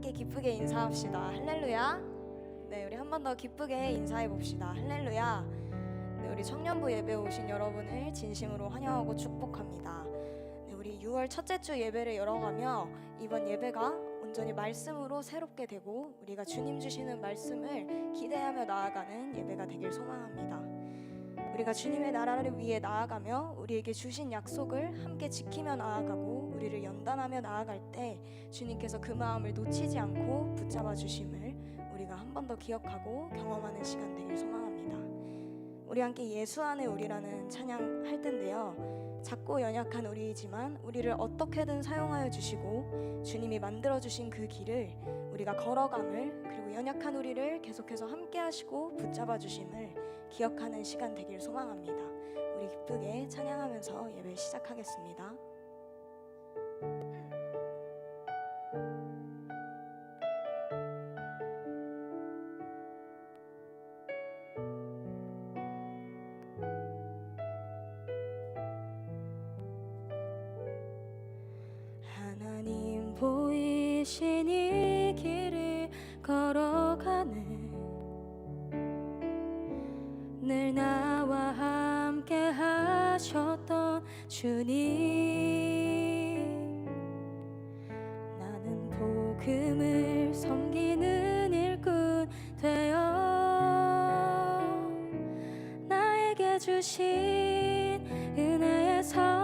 함께 기쁘게 인사합시다. 할렐루야. 네, 우리 한 번 더 기쁘게 인사해 봅시다. 할렐루야. 네, 우리 청년부 예배 오신 여러분을 진심으로 환영하고 축복합니다. 네, 우리 6월 첫째 주 예배를 열어가며 이번 예배가 온전히 말씀으로 새롭게 되고 우리가 주님 주시는 말씀을 기대하며 나아가는 예배가 되길 소망합니다. 우리가 주님의 나라를 위해 나아가며 우리에게 주신 약속을 함께 지키며 나아가고 우리를 연단하며 나아갈 때 주님께서 그 마음을 놓치지 않고 붙잡아 주심을 우리가 한 번 더 기억하고 경험하는 시간 되길 소망합니다. 우리 함께 예수 안에 우리라는 찬양 할 텐데요. 작고 연약한 우리이지만 우리를 어떻게든 사용하여 주시고 주님이 만들어 주신 그 길을 우리가 걸어감을 그리고 연약한 우리를 계속해서 함께 하시고 붙잡아 주심을 기억하는 시간 되길 소망합니다. 우리 기쁘게 찬양하면서 예배 시작하겠습니다. 나는 복음을 섬기는 일꾼 되어 나에게 주신 은혜의 선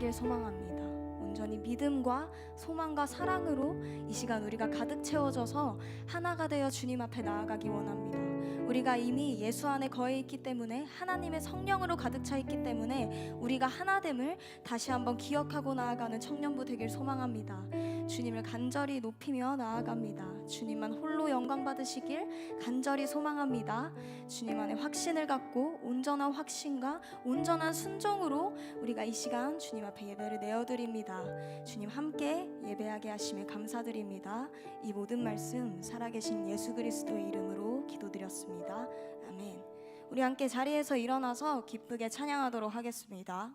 따르길 소망합니다. 온전히 믿음과 소망과 사랑으로 이 시간 우리가 가득 채워져서 하나가 되어 주님 앞에 나아가기 원합니다. 우리가 이미 예수 안에 거해 있기 때문에 하나님의 성령으로 가득 차 있기 때문에 우리가 하나됨을 다시 한번 기억하고 나아가는 청년부 되길 소망합니다. 주님을 간절히 높이며 나아갑니다. 주님만 홀로 영광 받으시길 간절히 소망합니다. 주님 안에 확신을 갖고 온전한 확신과 온전한 순종으로 우리가 이 시간 주님 앞에 예배를 내어드립니다. 주님 함께 예배하게 하심에 감사드립니다. 이 모든 말씀 살아계신 예수 그리스도의 이름으로 기도드렸습니다. 아멘. 우리 함께 자리에서 일어나서 기쁘게 찬양하도록 하겠습니다.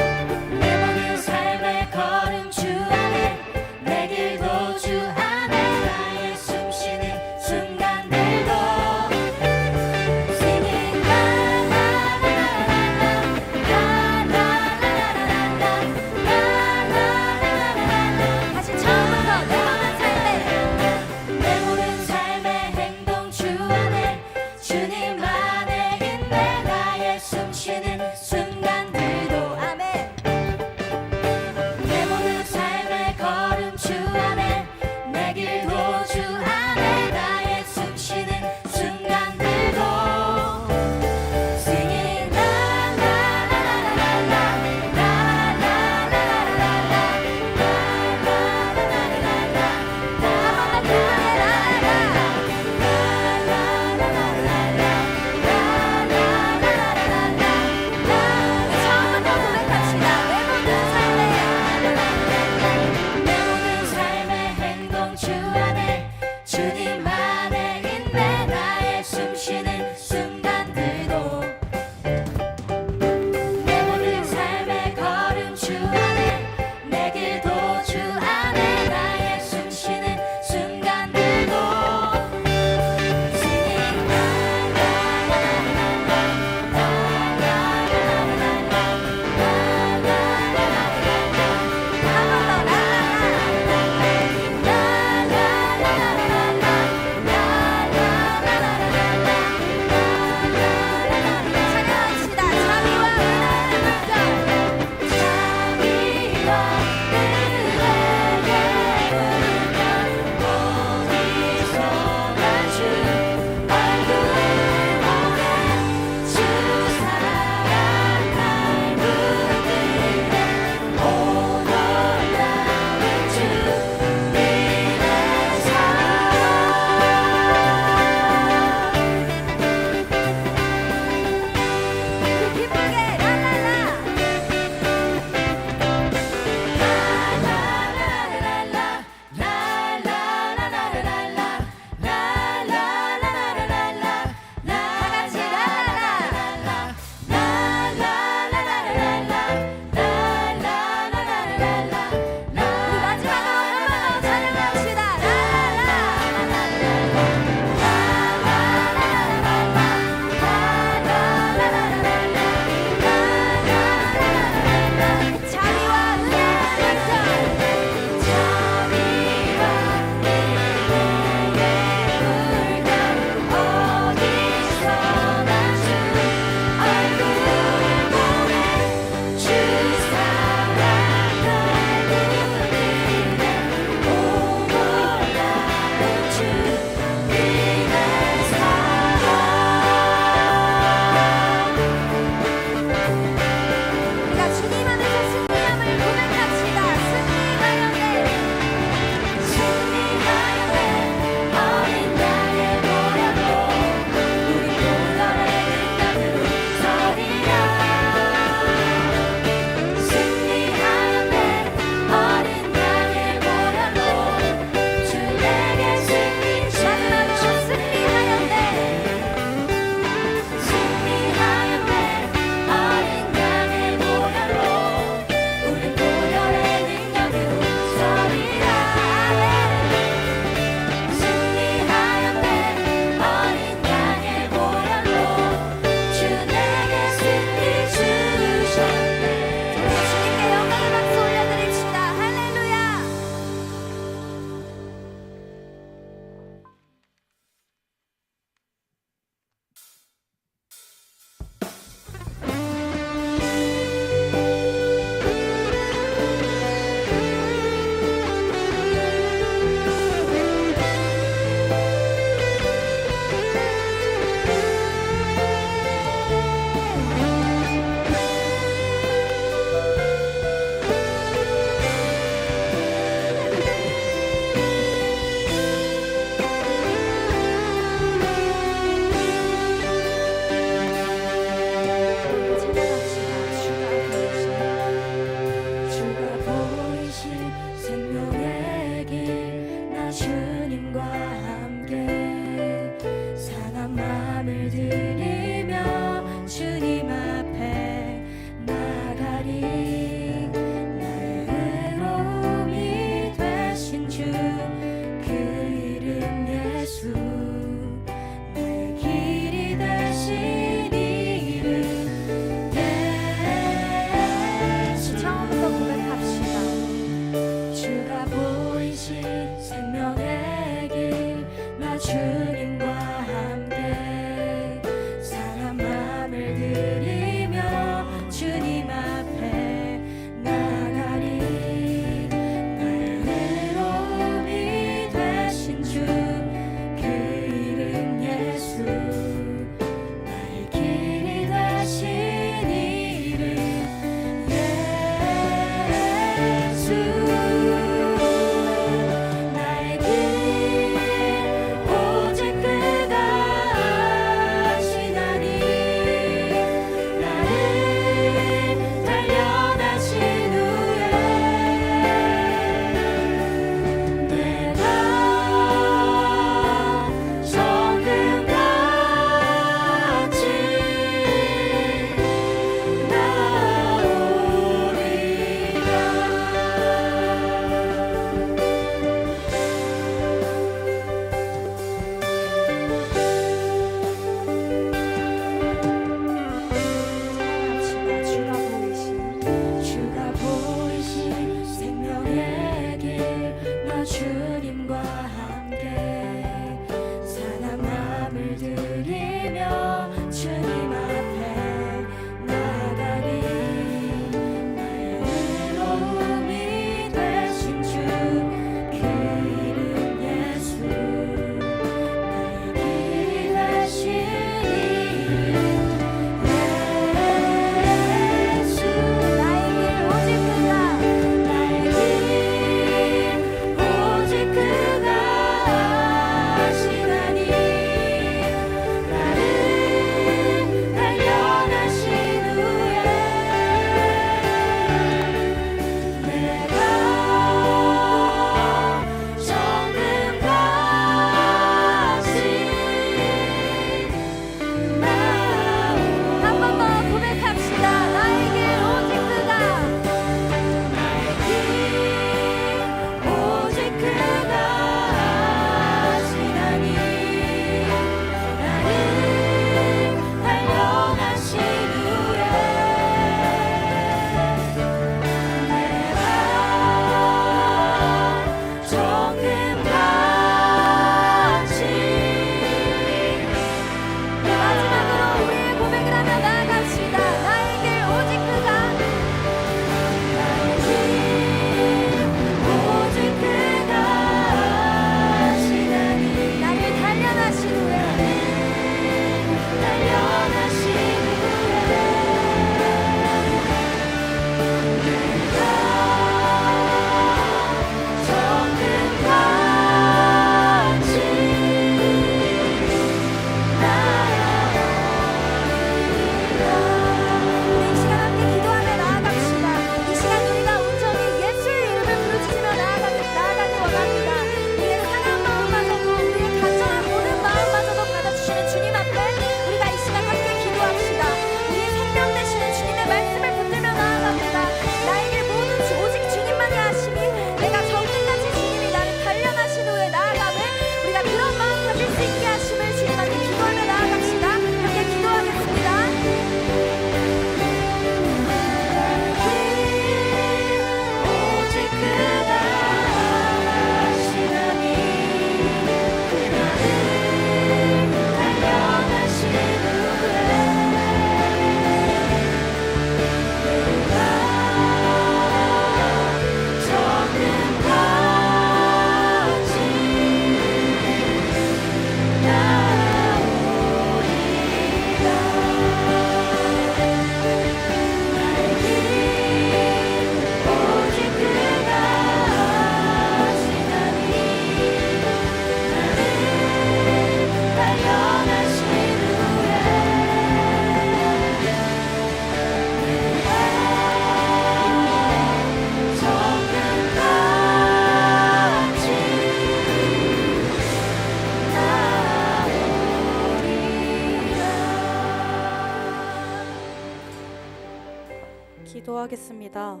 기도하겠습니다.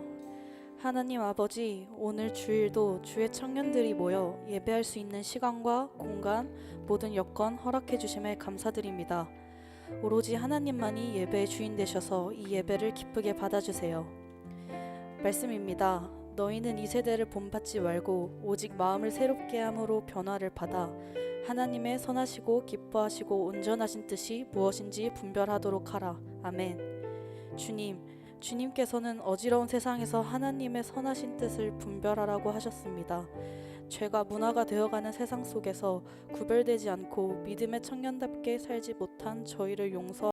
하나님 아버지, 오늘 주일도 주의 청년들이 모여 예배할 수 있는 시간과 공간, 모든 여건 허락해 주심에 감사드립니다. 오로지 하나님만이 예배의 주인 되셔서 이 예배를 기쁘게 받아주세요. 말씀입니다. 너희는 이 세대를 본받지 말고 오직 마음을 새롭게 함으로 변화를 받아 하나님의 선하시고 기뻐하시고 온전하신 뜻이 무엇인지 분별하도록 하라. 아멘. 주님, 주님께서는 어지러운 세상에서 하나님의 선하신 뜻을 분별하라고 하셨습니다. 죄가 문화가 되어가는 세상 속에서 구별되지 않고 믿음의 청년답게 살지 못한 저희를 용서